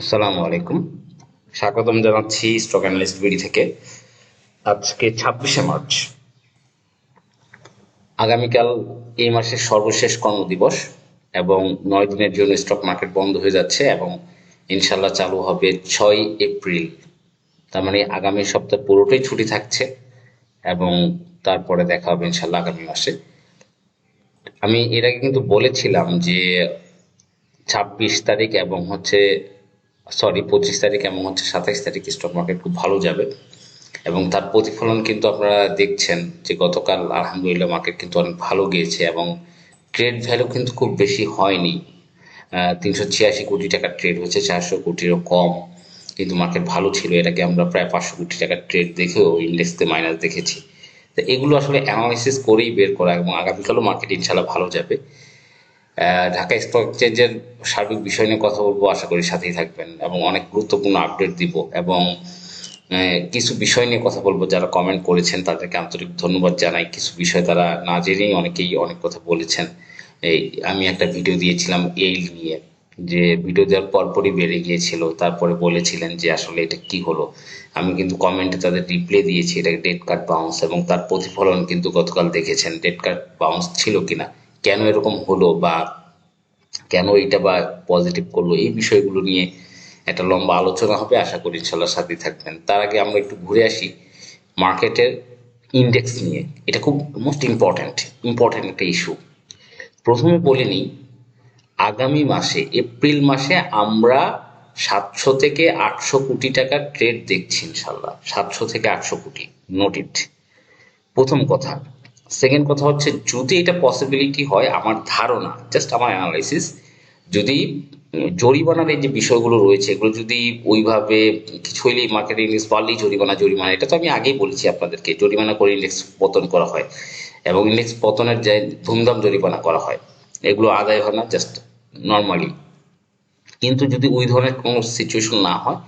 আসসালামু আলাইকুম। স্বাগতম জানাচ্ছি স্টক অ্যানালিস্ট বিডি থেকে। আজকে ছাব্বিশে মার্চ আগামীকাল এই মাসের সর্বশেষ কর্মদিবস এবং নয় দিনের জন্য স্টক মার্কেট বন্ধ হয়ে যাচ্ছে এবং ইনশাল্লাহ চালু হবে ছয় এপ্রিল। তার মানে আগামী সপ্তাহ পুরোটাই ছুটি থাকছে এবং তারপরে দেখা হবে ইনশাল্লাহ আগামী মাসে। আমি এর আগে কিন্তু বলেছিলাম যে ছাব্বিশ তারিখ এবং হচ্ছে সরি পঁচিশ তারিখ এবং হচ্ছে সাতাইশ তারিখ স্টক মার্কেট খুব ভালো যাবে। এবং তার প্রতিফলন কিন্তু আপনারা দেখছেন যে গতকাল আলহামদুলিল্লাহ মার্কেট কিন্তু অনেক ভালো গিয়েছে এবং ট্রেড ভ্যালু কিন্তু খুব বেশি হয়নি। তিনশো ছিয়াশি কোটি টাকার ট্রেড হয়েছে, চারশো কোটিরও কম। কিন্তু মার্কেট ভালো ছিল, এটাকে আমরা প্রায় পাঁচশো কোটি টাকার ট্রেড দেখেও ইন্ডেক্সতে মাইনাস দেখেছি। তো এগুলো আসলে অ্যানালাইসিস করেই বের করা এবং আগামীকালও মার্কেট ইনশাল্লাহ ভালো যাবে। ঢাকা স্টক এক্সচেঞ্জের সার্বিক বিষয় নিয়ে কথা বলব, আশা করি সাথেই থাকবেন এবং অনেক গুরুত্বপূর্ণ আপডেট দিব এবং কিছু বিষয় নিয়ে কথা বলব। যারা কমেন্ট করেছেন তাদেরকে আন্তরিক ধন্যবাদ জানাই। কিছু বিষয় তারা না জেনেই অনেকেই অনেক কথা বলেছেন। এই, আমি একটা ভিডিও দিয়েছিলাম এই নিয়ে, যে ভিডিও দেওয়ার পরপরই বেড়ে গিয়েছিল। তারপরে বলেছিলেন যে আসলে এটা কি হলো। আমি কিন্তু কমেন্টে তাদের রিপ্লাই দিয়েছি এটা ডেট কার্ড বাউন্স এবং তার প্রতিফলন কিন্তু গতকাল দেখেছেন। ডেট কার্ড বাউন্স ছিল কিনা। কেন এরকম হলো বা কেন এটা বা পজিটিভ করল, এই বিষয়গুলো নিয়ে একটা লম্বা আলোচনা হবে, আশা করি ইনশাল্লাহ সাথে থাকবেন। তার আগে আমরা একটু ঘুরে আসি মার্কেটের ইন্ডেক্স নিয়ে। এটা খুব মোস্ট ইম্পর্ট্যান্ট ইম্পর্ট্যান্ট একটা ইস্যু প্রথমে বলে নিই, আগামী মাসে, এপ্রিল মাসে আমরা সাতশো থেকে আটশো কোটি টাকার ট্রেড দেখছি ইনশাল্লাহ। সাতশো থেকে আটশো কোটি নোটেড প্রথম কথা সেকেন্ড কথা হচ্ছে, যদি এটা পসিবিলিটি হয়, আমার ধারণা জাস্ট আমার অ্যানালাইসিস যদি জরিমানার এই যে বিষয়গুলো রয়েছে, এগুলো যদি ওইভাবে কিছু হইলেই মার্কেট ইন্ডেক্স বাড়লেই জরিমানা জরিমানা, এটা তো আমি আগেই বলেছি আপনাদেরকে, জরিমানা করে ইন্ডেক্স পতন করা হয় এবং ইন্ডেক্স পতনের যে ধুমধাম জরিমানা করা হয়, এগুলো আদায় হয় না জাস্ট নর্মালি কিন্তু যদি ওই ধরনের কোনো সিচুয়েশন না হয়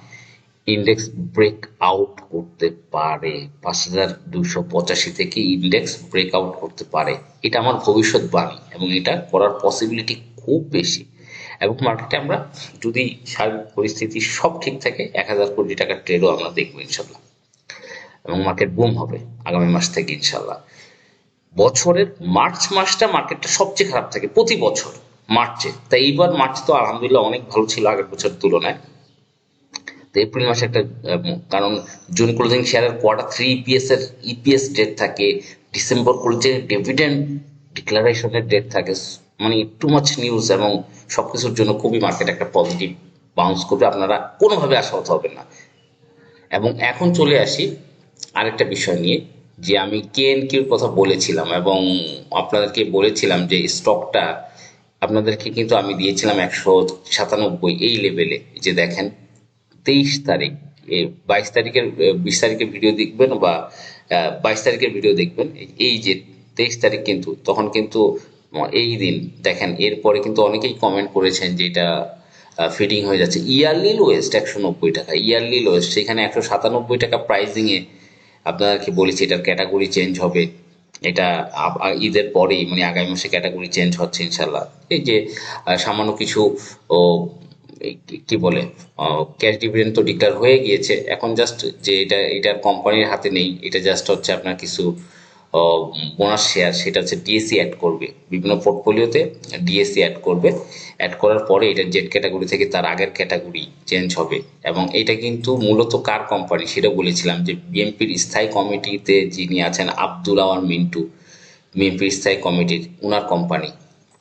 ইন্ডেক্স ব্রেক আউট করতে পারে। পাঁচ হাজার দুশো পঁচাশি থেকে ইন্ডেক্স ব্রেক আউট করতে পারে। এটা আমার ভবিষ্যৎবাণী এবং এটা করার পসিবিলিটি খুব বেশি। এবং মার্কেটে আমরা যদি সার্বিক পরিস্থিতি সব ঠিক থাকে, এক হাজার কোটি টাকার ট্রেডও আমরা দেখব ইনশাল্লাহ। এবং মার্কেট বুম হবে আগামী মাস থেকে ইনশাল্লাহ। বছরের মার্চ মাসটা মার্কেটটা সবচেয়ে খারাপ থাকে প্রতি বছর, মার্চে। তাই এইবার মার্চ তো আলহামদুলিল্লাহ অনেক ভালো ছিল আগের বছরের তুলনায়। তো এপ্রিল মাসে একটা কারণ জুন ক্লোজিং শেয়ারের কোয়ার্টার থ্রি ইপিএস এর ইপিএস ডেট থাকে ডিসেম্বর ক্লোজে ডিভিডেন্ড ডিক্লারেশনের ডেট থাকে মানে টু মাচ নিউজ এবং সবকিছুর জন্য খুবই মার্কেট একটা পজিটিভ বাউন্স করবে, আপনারা কোনোভাবে আশাহত হবেন না। এবং এখন চলে আসি আরেকটা বিষয় নিয়ে, যে আমি কেএন কিউর কথা বলেছিলাম এবং আপনাদেরকে বলেছিলাম যে স্টকটা আপনাদেরকে কিন্তু আমি দিয়েছিলাম একশো সাতানব্বই, এই লেভেলে যে দেখেন তেইশ তারিখ বাইশ তারিখের বিশ তারিখের ভিডিও দেখবেন বা বাইশ তারিখের ভিডিও দেখবেন। এই যে তেইশ তারিখ কিন্তু, তখন কিন্তু এই দিন দেখেন, এরপরে কিন্তু অনেকেই কমেন্ট করেছেন যে এটা ফিডিং হয়ে যাচ্ছে। ইয়ারলি লোয়েস্ট একশো নব্বই টাকা, ইয়ারলি লোয়েস্ট সেখানে একশো সাতানব্বই টাকা প্রাইসিংয়ে আপনাদেরকে বলেছি, এটার ক্যাটাগরি চেঞ্জ হবে। এটা ঈদের পরেই মানে আগামী মাসে ক্যাটাগরি চেঞ্জ হচ্ছে ইনশাল্লাহ এই যে সামান্য কিছু কি বলে ক্যাশ ডিভিডেন্ড তো ডিক্লেয়ার হয়ে গিয়েছে। এখন জাস্ট যে এটা, এটার কোম্পানির হাতে নেই, এটা জাস্ট হচ্ছে আপনার কিছু বোনাস শেয়ার সেটা হচ্ছে ডিএসসি অ্যাড করবে। বিভিন্ন পোর্টফোলিওতে ডিএসসি অ্যাড করবে। অ্যাড করার পরে এটা জেড ক্যাটাগরি থেকে তার আগের ক্যাটাগরি চেঞ্জ হবে। এবং এটা কিন্তু মূলত কার কোম্পানি সেটা বলেছিলাম যে বিএনপির স্থায়ী কমিটিতে যিনি আছেন আব্দুল আওয়ার মিন্টু বিএনপির স্থায়ী কমিটির উনার কোম্পানি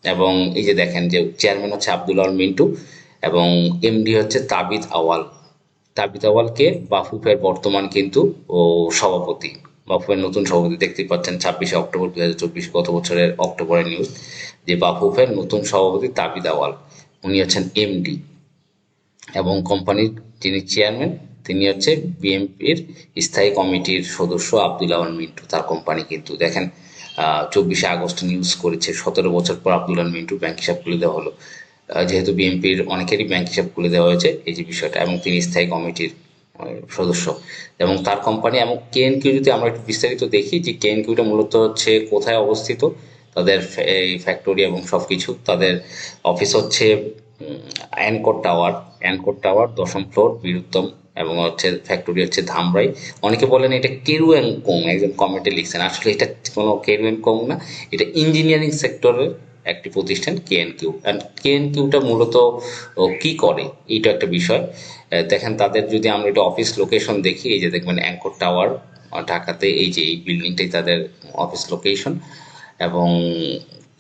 এবং এই যে দেখেন যে চেয়ারম্যান হচ্ছে আব্দুল আওয়াল মিন্টু এবং এমডি হচ্ছে তাবিদ আওয়াল তাবিদ আওয়ালকে বাফুফের বর্তমান কিন্তু ও সভাপতি। বাফুফের নতুন সভাপতি দেখতে পাচ্ছেন ছাব্বিশে অক্টোবর দু হাজার চব্বিশ গত বছরের অক্টোবরের নিউজ যে বাফুফের নতুন সভাপতি তাবিদ আওয়াল উনি হচ্ছেন এমডি এবং কোম্পানির যিনি চেয়ারম্যান তিনি হচ্ছে বিএনপির স্থায়ী কমিটির সদস্য আব্দুল আওয়াল মিন্টু। তার কোম্পানি কিন্তু দেখেন চব্বিশে আগস্ট নিউজ করেছে। সতেরো বছর পর আব্দুল মিন্টু ব্যাংক হিসাব খুলে দেওয়া হলো। যেহেতু বিএনপির অনেকেরই ব্যাংক হিসাব খুলে দেওয়া হয়েছে, এই যে বিষয়টা, এবং তিনি স্থায়ী কমিটির সদস্য। এবং তার কোম্পানি এবং কেএনকিউ যদি আমরা একটু বিস্তারিত দেখি, যে কেএনকিউটা মূলত হচ্ছে কোথায় অবস্থিত, তাদের এই ফ্যাক্টরি এবং সব কিছু তাদের অফিস হচ্ছে অ্যানকোর টাওয়ার অ্যানকোর টাওয়ার দশম ফ্লোর বীরুত্তম, এবং হচ্ছে ফ্যাক্টরি হচ্ছে ধামরাই। অনেকে বলেন এটা কেরু অ্যান্ড কোং একজন কমেন্টে লিখছেন। আসলে এটা কোনো কেরু অ্যান্ড কোং না, এটা ইঞ্জিনিয়ারিং সেক্টরের একটি প্রতিষ্ঠান কেএন কিউ অ্যান্ড কেএন কিউটা মূলত কি করে? এইটা একটা বিষয়। দেখেন, তাদের যদি আমরা এটা অফিস লোকেশন দেখি, এই যে দেখবেন অ্যাঙ্কর টাওয়ার ঢাকাতে এই যে এই বিল্ডিংটাই তাদের অফিস লোকেশন এবং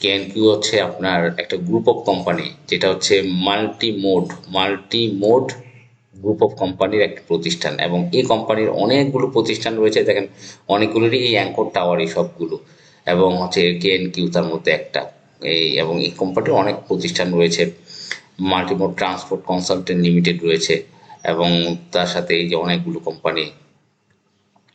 কেএনকিউ হচ্ছে আপনার একটা গ্রুপ অফ কোম্পানি যেটা হচ্ছে multi mode multi mode group of কোম্পানির একটি প্রতিষ্ঠান। এবং এই কোম্পানির অনেকগুলো প্রতিষ্ঠান রয়েছে। দেখেন, অনেকগুলোরই এই অ্যাঙ্কর টাওয়ার এই সবগুলো। এবং হচ্ছে কেএনকিউ তার মধ্যে একটা। এই এবং এই কোম্পানির অনেক প্রতিষ্ঠান রয়েছে। মাল্টিমোড ট্রান্সপোর্ট কনসালটেন্ট লিমিটেড রয়েছে এবং তার সাথে এই যে অনেকগুলো কোম্পানি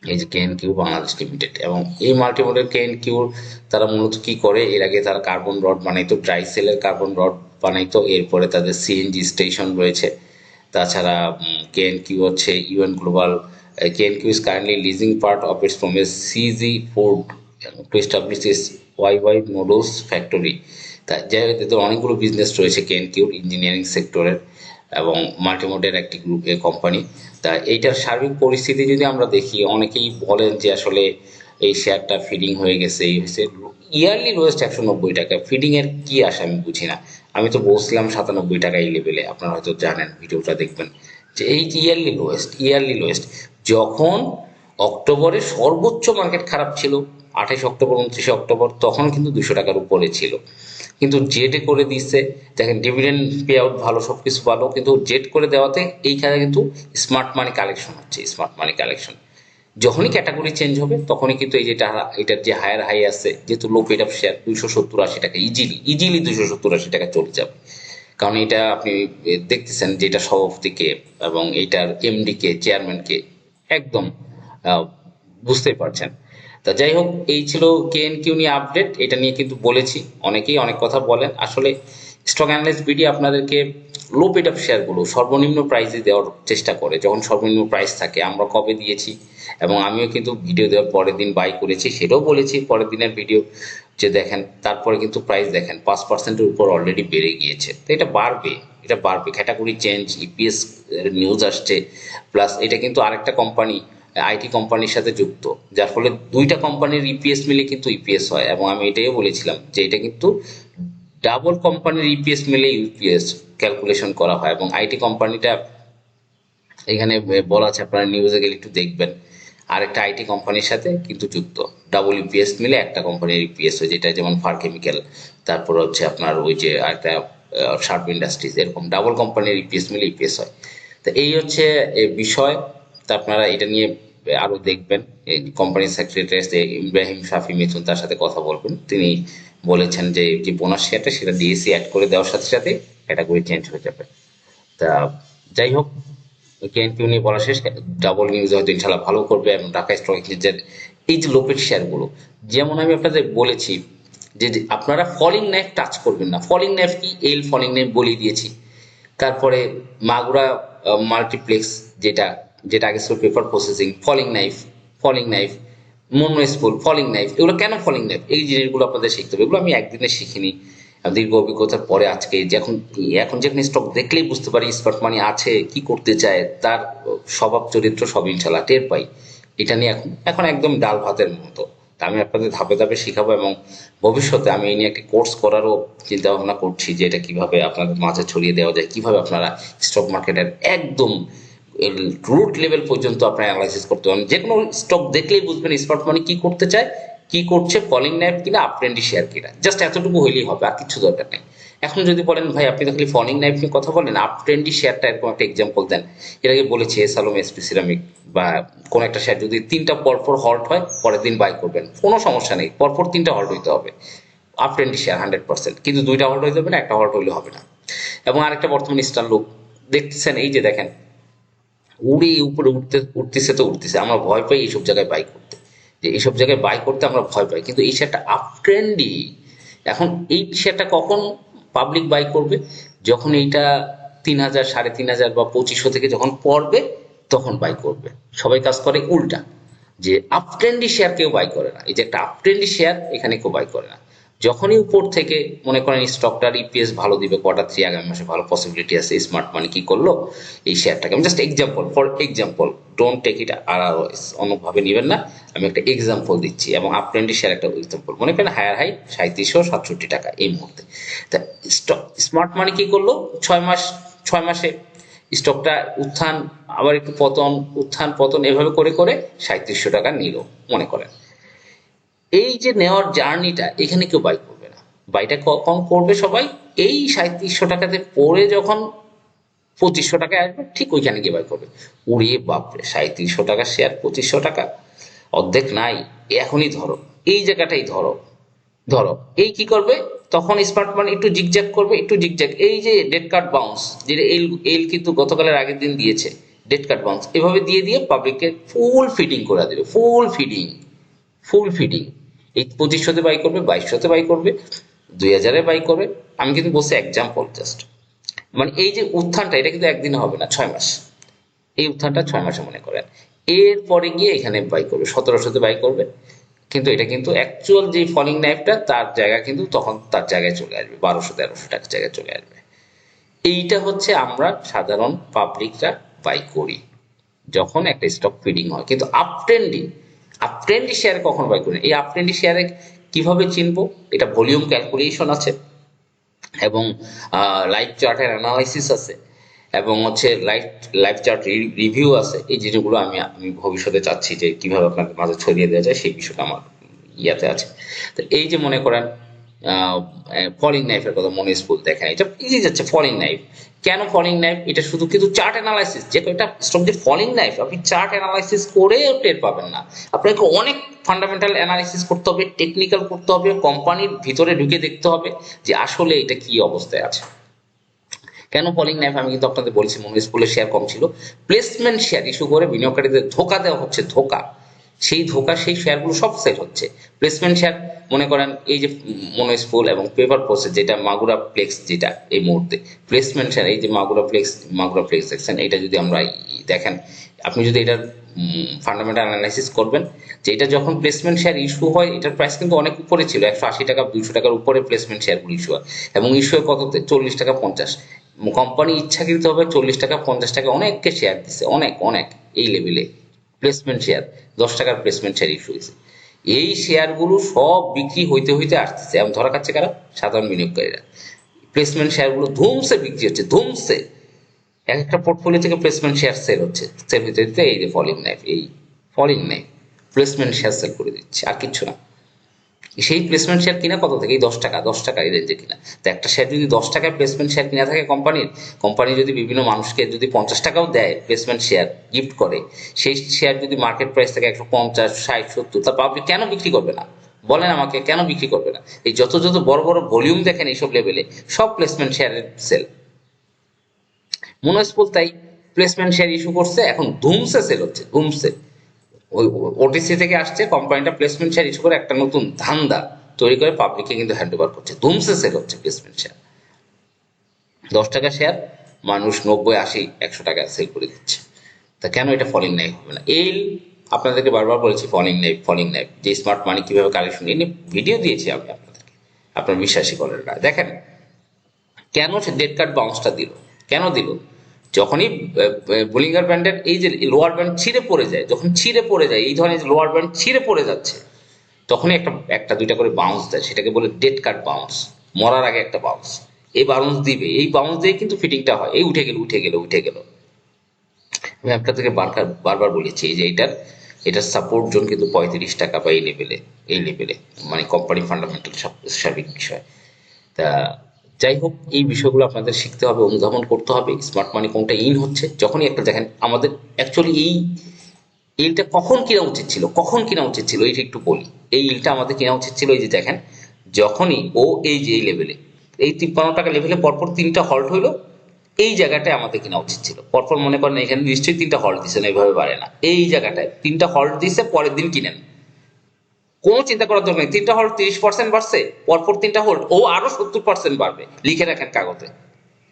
এই যে কেএন কিউ বাংলাদেশ লিমিটেড এবং এই মাল্টিমোডের কেএন কিউর তারা মূলত কি করে? এর আগে তারা কার্বন রড বানাইতো ড্রাই সেলের কার্বন রড বানাইতো, এরপরে তাদের সিএনজি স্টেশন রয়েছে। তাছাড়া কেএন কিউ হচ্ছে UN global KN Q is currently leasing part of its from a CG Ford to establish Y Y models factory তা যাই হোক এদের অনেকগুলো বিজনেস রয়েছে কেএন কিউর ইঞ্জিনিয়ারিং সেক্টরের এবং মাল্টিমোডের একটি গ্রুপ কোম্পানি তা এইটার সার্বিক পরিস্থিতি যদি আমরা দেখি, অনেকেই বলেন যে আসলে এই শেয়ারটা ফিডিং হয়ে গেছে, এই হয়েছে। ইয়ারলি লোয়েস্ট একশো নব্বই টাকা। ফিডিং এর কি আসে আমি বুঝি না। আমি তো বলছিলাম সাতানব্বই টাকা এই লেভেলে আপনারা হয়তো জানেন, ভিডিওটা দেখবেন। যে এই ইয়ারলি লোয়েস্ট ইয়ারলি লোয়েস্ট যখন অক্টোবরে সর্বোচ্চ মার্কেট খারাপ ছিল আঠাশ অক্টোবর, উনত্রিশে অক্টোবর তখন কিন্তু দুশো টাকার উপরে ছিল। কিন্তু জেটে করে দিচ্ছে, দেখেন ডিভিডেন্ড পে আউট ভালো সব কিছু ভালো, কিন্তু জেট করে দেওয়াতে এইখানে কিন্তু স্মার্ট মানি কালেকশন হচ্ছে স্মার্ট মানি কালেকশন যখনই ক্যাটাগরি চেঞ্জ হবে, তখনই কিন্তু এই যেটা, এটার যে হায়ার হাই আছে, যেহেতু লো পেড অফ শেয়ার দুইশো সত্তর আশি টাকা ইজিলি ইজিলি দুইশো সত্তর আশি টাকা চলে যাবে। কারণ এটা আপনি দেখতেছেন যে এটা সভাপতিকে এবং এইটার এমডিকে চেয়ারম্যানকে একদম বুঝতেই পারছেন। তা যাই হোক এই ছিল কেএন কিউ নিয়ে আপডেট এটা নিয়ে কিন্তু বলেছি, অনেকেই অনেক কথা বলেন। আসলে স্টক অ্যানালিস্ট বিডি আপনাদেরকে লো পেড অফ শেয়ারগুলো সর্বনিম্ন প্রাইসে দেওয়ার চেষ্টা করে। যখন সর্বনিম্ন প্রাইস থাকে, আমরা কবে দিয়েছি এবং আমিও কিন্তু ভিডিও দেওয়ার পরের দিন বাই করেছি, সেটাও বলেছি পরের দিনের ভিডিও যে দেখেন, তারপরে কিন্তু প্রাইস দেখেন, পাঁচ পার্সেন্টের উপর অলরেডি বেড়ে গিয়েছে। তো এটা বাড়বে এটা বাড়বে। ক্যাটাগরি চেঞ্জ ইপিএস নিউজ আসছে প্লাস এটা কিন্তু আরেকটা কোম্পানি আইটি কোম্পানির সাথে যুক্ত, যার ফলে দুইটা কোম্পানির ইপিএস মিলে কিন্তু ইপিএস হয়। এবং আমি এটাই বলেছিলাম যে এটা কিন্তু ডাবল কোম্পানির ইপিএস মিলে ইউপিএস ক্যালকুলেশন করা হয়। এবং আইটি কোম্পানিটা এখানে বলা আছে, আপনারা নিউজে গেলে একটু দেখবেন। আরেকটা আইটি কোম্পানির সাথে কিন্তু যুক্ত। ডাবল ইপিএস মিলে একটা কোম্পানির ইপিএস হয়, যেটা যেমন ফার কেমিক্যাল, তারপর হচ্ছে আপনার ওই যে আরেকটা শার্প ইন্ডাস্ট্রিজ, এরকম ডাবল কোম্পানির ইপিএস মিলে ইপিএস হয়। তো এই হচ্ছে বিষয়। তা আপনারা এটা নিয়ে আরও দেখবেন। কোম্পানির সেক্রেটারি ইব্রাহিম শাফি মিথুন, তার সাথে কথা বলবেন। তিনি বলেছেন যে যে বোনাস শেয়ারটা সেটা ডিএসসি অ্যাড করে দেওয়ার সাথে সাথে ক্যাটাগরি চেঞ্জ হয়ে যাবে। তা যাই হোক কেএনপিউ নিয়ে বলা শেষ। ডাবল নিউজ হয়তো ইনশাল্লাহ ভালো করবে এবং ঢাকা স্টক এক্সচেঞ্জের এই যে লোপের শেয়ারগুলো যেমন আমি আপনাদের বলেছি যে আপনারা ফলিং নাইফ টাচ করবেন না। ফলিং নাইফ কি? এল ফলিং নাইফ বলে দিয়েছি। তারপরে মাগুরা মাল্টিপ্লেক্স যেটা যেটা আগে ছিল paper processing falling knife falling knife Monospool falling knife এগুলো কেন ফলিং নাইফ এই জিনিসগুলো আপনাদের শিখতে হবে। এগুলো আমি একদিনে শিখিনি। দীর্ঘ অভিজ্ঞতার পরে আজকে যে এখন এখন যেখানে স্টক দেখলেই বুঝতে পারি স্মার্ট মানি আছে, কি করতে চায়, তার স্বভাব, চরিত্র সব ইনশাল্লাহ টের পাই। এটা নিয়ে এখন এখন একদম ডাল ভাতের মতো। তা আমি আপনাদের ধাপে ধাপে শিখাবো এবং ভবিষ্যতে আমি এই নিয়ে একটি কোর্স করারও চিন্তা ভাবনা করছি যে এটা কীভাবে আপনাদের মাঝে ছড়িয়ে দেওয়া যায়, কীভাবে আপনারা স্টক মার্কেটের একদম রুট লেভেল পর্যন্ত আপনারা অ্যানালাইসিস করতে পারেন। যে কোনো স্টক দেখলেই বুঝবেন স্মার্ট মানি কি করতে চায়, কি করছে ফলিং নাইফ কিনা আপ ট্রেন্ডি শেয়ার কিনা। জাস্ট এতটুকু হইলেই হবে, আর কিছু দরকার নেই। এখন যদি বলেন, ভাই, আপনি তো খালি ফলিং নাইফ নিয়ে কথা বলেন আপ ট্রেন্ডি শেয়ারটা এরকম একটা এক্সাম্পল দেন। এর আগে বলেছি এস আলম এসপি সিরামিক বা কোন একটা শেয়ার যদি তিনটা পরপর হল্ট হয়, পরের দিন বাই করবেন। কোনো সমস্যা নেই, পরপর তিনটা হল্ট হইতে হবে। Up trendy share hundred percent কিন্তু দুইটা হল্ট হয়ে যাবে না, একটা হল্ট হইলে হবে না। এবং আরেকটা বর্তমান স্টার লুক দেখতেছেন, এই যে দেখেন উড়ে উপরে উঠতে, উঠতেছে তো উঠতেছে। আমরা ভয় পাই এইসব জায়গায় বাই করতে। যে এইসব জায়গায় বাই করতে আমরা ভয় পাই। কিন্তু এই শেয়ারটা আপ ট্রেন্ডি এখন এই শেয়ারটা কখন পাবলিক বাই করবে? যখন এইটা তিন হাজার, সাড়ে তিন হাজার বা পঁচিশশো থেকে যখন পড়বে, তখন বাই করবে। সবাই কাজ করে উল্টা। যে আপ ট্রেন্ডি শেয়ার কেউ বাই করে না। এই যে একটা আপ ট্রেন্ডি শেয়ার এখানে কেউ বাই করে না। যখনই উপর থেকে মনে করেন স্টকটার ইপিএস ভালো দিবে কোয়ার্টার থ্রি আগামী মাসে ভালো পসিবিলিটি আছে স্মার্ট মানি কি করল? এই শেয়ারটাকে আমি just example for example don't take it আর অন্যভাবে নেবেন না। আমি একটা এক্সাম্পল দিচ্ছি, এবং আপট্রেন্ডি শেয়ার একটা এক্সাম্পল মনে করেন হায়ার হাই সাঁত্রিশশো সাতষট্টি টাকা এই মুহূর্তে। তা স্টক স্মার্ট মানি কি করল? ছয় মাস, ছয় মাসে স্টকটা উত্থান, আবার একটু পতন, উত্থান, পতন, এভাবে করে করে সাঁত্রিশশো টাকা নিল, মনে করেন। এই যে নেওয়ার জার্নিটা, এখানে কেউ বাই করবে না। বাইটা কখন করবে সবাই, এই সাঁত্রিশশো টাকাতে পড়ে যখন পঁচিশশো টাকায় আসবে, ঠিক ওইখানে গিয়ে বাই করবে। উড়িয়ে বাপরে সাঁত্রিশশো টাকা শেয়ার পঁচিশশো টাকা? অর্ধেক নাই, এখনই ধরো। এই জায়গাটাই ধরো। ধরো, এই কি করবে? তখন স্মার্ট মানি একটু জিগজ্যাগ করবে, একটু জিগজ্যাগ এই যে ডেট কার্ড বাউন্স যেটা এল এল কিন্তু গতকালের আগের দিন দিয়েছে ডেট কার্ড বাউন্স এভাবে দিয়ে দিয়ে পাবলিককে ফুল ফিডিং করে দেবে ফুল ফিডিং ফুল ফিডিং এই পঁচিশশোতে বাই করবে, বাইশশোতে বাই করবে, দুই হাজারে বাই করবে। আমি কিন্তু বলছি এক্সাম্পল জাস্ট মানে এই যে উত্থানটা, এটা কিন্তু একদিনে হবে না, ছয় মাস। এই উত্থানটা ছয় মাসে মনে করেন। এরপরে গিয়ে এখানে বাই করবে, সতেরোশোতে বাই করবে। কিন্তু এটা কিন্তু অ্যাকচুয়াল যে ফলিং নাইফটা তার জায়গা কিন্তু তখন তার জায়গায় চলে আসবে, বারোশো, তেরোশো টাকার জায়গায় চলে আসবে। এইটা হচ্ছে আমরা সাধারণ পাবলিকরা বাই করি, যখন একটা স্টক ফিডিং হয়। কিন্তু up trending up trendy share কখন বাই করি এই আপট্রেন্ডি শেয়ারে কীভাবে চিনবো? এটা ভলিউম ক্যালকুলেশন আছে। এবং লাইভ চার্টের অ্যানালাইসিস আছে। এবং হচ্ছে লাইভ লাইভ চার্ট রিভিউ আছে। এই জিনিসগুলো আমি আমি ভবিষ্যতে চাচ্ছি যে কীভাবে আপনাদের মাঝে ছড়িয়ে দেওয়া যায়, সেই বিষয়টা আমার ইয়াতে আছে। তো এই যে মনে করেন ফলিং নাইফের কথা মনে স্কুল দেখেন। এটা ইজি যাচ্ছে ফলিং নাইফ কেন ফলিং নাইফ এটা শুধু কিন্তু চার্ট অ্যানালাইসিস যে এটা স্টক যে ফলিং নাইফ আপনি চার্ট অ্যানালাইসিস করে টের পাবেন না। আপনাকে অনেক ফান্ডামেন্টাল অ্যানালাইসিস করতে হবে টেকনিক্যাল করতে হবে কোম্পানির ভিতরে ঢুকে দেখতে হবে যে আসলে এটা কি অবস্থায় আছে। কেন ফলিং নাইফ আমি কিন্তু আপনাদের বলছি, মনে স্কুলের শেয়ার কম ছিল। প্লেসমেন্ট শেয়ার ইস্যু করে বিনিয়োগকারীদের ধোকা দেওয়া হচ্ছে, ধোকা। সেই ধোকা, সেই শেয়ারগুলো সব সেল হচ্ছে। প্লেসমেন্ট শেয়ার মনে করেন এই যে মনোস্পুল এবং পেপার প্রসেস যেটা, মাগুরা ফ্লেক্স যেটা এই মুহূর্তে। প্লেসমেন্ট শেয়ার এই যে মাগুরা ফ্লেক্স মাগুরা ফ্লেক্স দেখছেন এটা যদি আমরা দেখেন, আপনি যদি এটার ফান্ডামেন্টাল অ্যানালাইসিস করবেন, যে এটা যখন প্লেসমেন্ট শেয়ার ইস্যু হয়, এটার প্রাইস কিন্তু অনেক উপরে ছিল, একশো আশি টাকা, দুইশো টাকার উপরে প্লেসমেন্ট শেয়ারগুলো ইস্যু হয়। এবং ইস্যু হয় কততে? চল্লিশ টাকা পঞ্চাশ। কোম্পানি ইচ্ছাকৃতভাবে চল্লিশ টাকা, পঞ্চাশ টাকা অনেককে শেয়ার দিচ্ছে অনেক অনেক, এই লেভেলে প্লেসমেন্ট শেয়ার দশ টাকার প্লেসমেন্ট শেয়ার ইস্যু হয়েছে। এই শেয়ারগুলো সব বিক্রি হইতে হইতে আসতেছে। এবং ধরা খাচ্ছে কারা? সাধারণ বিনিয়োগকারীরা। প্লেসমেন্ট শেয়ারগুলো ধুমসে বিক্রি হচ্ছে, ধুমসে। এক একটা পোর্টফোলিও থেকে প্লেসমেন্ট শেয়ার সেল হচ্ছে। সেল হইতে হইতে এই যে ফলিং নাইফ এই falling knife placement share sell করে দিচ্ছে। আর কিছু না। সেই প্লেসমেন্ট শেয়ার কিনা কত থেকে? এই দশ টাকা দশ টাকা এই রেঞ্জে কিনা। তো একটা শেয়ার যদি দশ টাকায় প্লেসমেন্ট শেয়ার কিনা থাকে কোম্পানির কোম্পানি যদি বিভিন্ন মানুষকে যদি পঞ্চাশ টাকাও দেয় প্লেসমেন্ট শেয়ার গিফট করে, সেই শেয়ার যদি মার্কেট প্রাইস থাকে একশো পঞ্চাশ, ষাট, সত্তর, তা পাবলিক কেন বিক্রি করবে না? বলেন আমাকে, কেন বিক্রি করবে না? এই যত যত বড় বড় ভলিউম দেখেন এইসব লেভেলে সব প্লেসমেন্ট শেয়ারের সেল মনোস্পুল তাই প্লেসমেন্ট শেয়ার ইস্যু করছে, এখন ধুমসে সেল হচ্ছে, ধুমসে। ওটিসি থেকে আসছে কোম্পানিটা প্লেসমেন্ট শেয়ার ইস্যু করে একটা নতুন ধান্দা তৈরি করে পাবলিককে কিন্তু হ্যান্ড ওভার করছে। ধুমসে সেল হচ্ছে প্লেসমেন্ট শেয়ার দশ টাকা শেয়ার মানুষ নব্বই, আশি, একশো টাকা সেল করে দিচ্ছে। তা কেন এটা ফলিং নাইফ হবে না? এই আপনাদেরকে বারবার বলেছি ফলিং নাইফ ফলিং নাইফ যে স্মার্ট মানি কীভাবে কালেকশন এই নিয়ে ভিডিও দিয়েছি আমি আপনাদেরকে। আপনার বিশ্বাসী করেন না। দেখেন, কেন সে ডেট কার্ড বাউন্সটা দিল? কেন দিল? যখনই বোলিঙ্গার ব্যান্ডের এই যে লোয়ার ব্যান্ড ছিঁড়ে পড়ে যায়, যখন ছিঁড়ে পড়ে যায়, এই ধরনের লোয়ার ব্যান্ড ছিঁড়ে পড়ে যাচ্ছে, তখনই একটা একটা দুইটা করে বাউন্স দেয়, সেটাকে বলে ডেড কার্ড বাউন্স মরার আগে একটা বাউন্স এই বাউন্স দিবে, এই বাউন্স দিয়ে কিন্তু ফিটিংটা হয়, এই উঠে গেল উঠে গেল উঠে গেল। আমি আপনাদেরকে বারবার বারবার বলেছি, এই যে এটার এটার সাপোর্ট জোন কিন্তু পঁয়ত্রিশ টাকা বা এই লেভেলে এই লেভেলে মানে কোম্পানি ফান্ডামেন্টাল সব, সার্বিক বিষয়। তা যাই হোক, এই বিষয়গুলো আপনাদের শিখতে হবে, অনুধাবন করতে হবে স্মার্ট মানি কোনটা ইন হচ্ছে, যখনই একটা দেখেন, আমাদের অ্যাকচুয়ালি এই ইলটা কখন কেনা উচিত ছিল, কখন কেনা উচিত ছিল, এইটা একটু বলি। এই ইলটা আমাদের কেনা উচিত ছিল এই যে দেখেন, যখনই ও এই যে এই লেভেলে এই তিপ্পান্ন টাকা লেভেলে পরপর তিনটা হল্ট হইল, এই জায়গাটায় আমাদের কেনা উচিত ছিল। পরপর মনে করেন এখানে নিশ্চয়ই তিনটা হল্ট দিছে না এইভাবে বাড়ে না। এই জায়গাটায় তিনটা হল্ট দিছে, পরের দিন কিনেন। কোনো চিন্তা করার দরকার নেই। তিনটা হল্ট তিরিশ পার্সেন্ট বাড়ছে, পরপর তিনটা হোল্ড ও আরও সত্তর পার্সেন্ট বাড়বে, লিখে রাখেন কাগজে।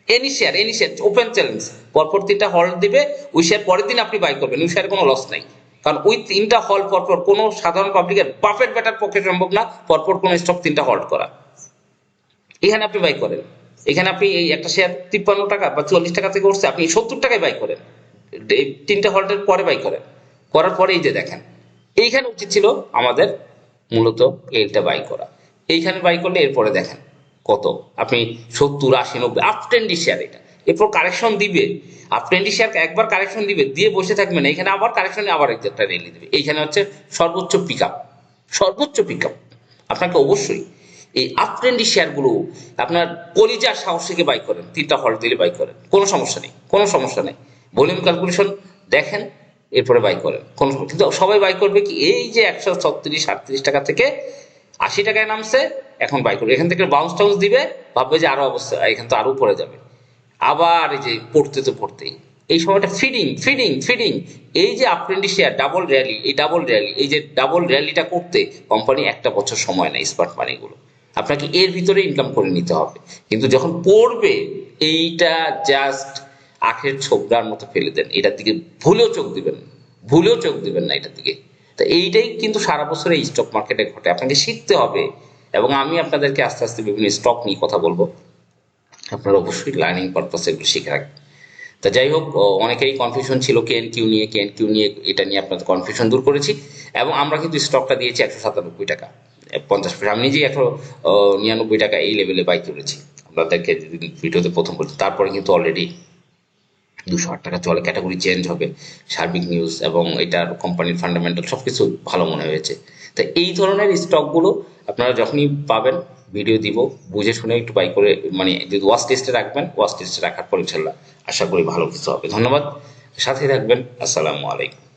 Any share any share open challenge পরপর তিনটা হল্ট দিবে, ওই শেয়ার পরের দিন আপনি বাই করবেন, ওই শেয়ারে কোনো লস নাই। কারণ ওই তিনটা হল পরপর কোনো সাধারণ পাবলিকের বাফেট ব্যাটার পক্ষে সম্ভব না, পরপর কোনো স্টক তিনটা হল্ট করা। এখানে আপনি বাই করেন। এখানে আপনি এই একটা শেয়ার তিপ্পান্ন টাকা বা চুয়াল্লিশ টাকা থেকে উঠছে, আপনি সত্তর টাকায় বাই করেন। তিনটা হল্টের পরে বাই করেন। করার পরে এই যে দেখেন, এইখানে উচিত ছিল আমাদের মূলত এইটা বাই করা। এইখানে বাই করলে এরপরে দেখেন কত। আপনি সত্তর, আশি, নব্বই আপ শেয়ার এটা। এরপর কারেকশন দিবে। আপ শেয়ার একবার কারেকশন দিবে, দিয়ে বসে থাকবেন এখানে আবার কারেকশনে আবার একটা রেলি দেবে। এইখানে হচ্ছে সর্বোচ্চ পিক আপ সর্বোচ্চ পিক আপ আপনাকে অবশ্যই এই আপ শেয়ারগুলো আপনার কলিজার সাহস থেকে বাই করেন। তিনটা হল দিলে বাই করেন। কোনো সমস্যা নেই। কোনো সমস্যা নেই। ভলিউম ক্যালকুলেশন দেখেন এরপরে বাই করে। কোনো কিন্তু সবাই বাই করবে কি? এই যে একশো ছত্রিশ, আটত্রিশ টাকা থেকে আশি টাকায় নামছে, এখন বাই করবে। এখান থেকে বাউন্স টাউন্স দিবে, ভাববে যে আরও অবস্থা, এখান তো আরও পড়ে যাবে। আবার এই যে পড়তে তো পড়তেই। এই সময়টা ফিডিং ফিডিং ফিডিং এই যে up trendy share double rally এই ডাবল র্যালি এই যে ডাবল র্যালিটা করতে কোম্পানি একটা বছর সময় নেয় স্মার্ট মানিগুলো আপনাকে এর ভিতরে ইনকাম করে নিতে হবে। কিন্তু যখন পড়বে, এইটা জাস্ট আখের ছোবড়ার মতো ফেলে দেন, এটার দিকে ভুলেও চোখ দিবেন, ভুলেও চোখ দিবেন না এটার দিকে। তো এইটাই কিন্তু সারা বছর এই স্টক মার্কেটে ঘটে। আপনাকে শিখতে হবে এবং আমি আপনাদেরকে আস্তে আস্তে বিভিন্ন স্টক নিয়ে কথা বলব। আপনারা অবশ্যই লার্নিং পারপাস এগুলো শিখে রাখবেন। তা যাই হোক অনেকেরই কনফিউশন ছিল কেএন কিউ নিয়ে কেএন কিউ নিয়ে এটা নিয়ে আপনাদের কনফিউশন দূর করেছি এবং আমরা কিন্তু স্টকটা দিয়েছি একশো সাতানব্বই টাকা, পঞ্চাশ পয়সা। আমি নিজেই একশো নিরানব্বই টাকা এই লেভেলে বাই করেছি। আপনাদেরকে ভিডিওতে প্রথম বলছি, তারপরে কিন্তু অলরেডি দুশো আট টাকা চলে ক্যাটাগরি চেঞ্জ হবে, সার্বিক নিউজ এবং এটার কোম্পানির ফান্ডামেন্টাল সবকিছু ভালো মনে হয়েছে। তো এই ধরনের স্টকগুলো আপনারা যখনই পাবেন ভিডিও দিব, বুঝে শুনে একটু বাই করে মানে যদি ওয়াশ লিস্টে রাখবেন ওয়াশ লিস্টে রাখার পর ইনশাল্লাহ আশা করি ভালো কিছু হবে। ধন্যবাদ। সাথে থাকবেন, আসসালামু আলাইকুম।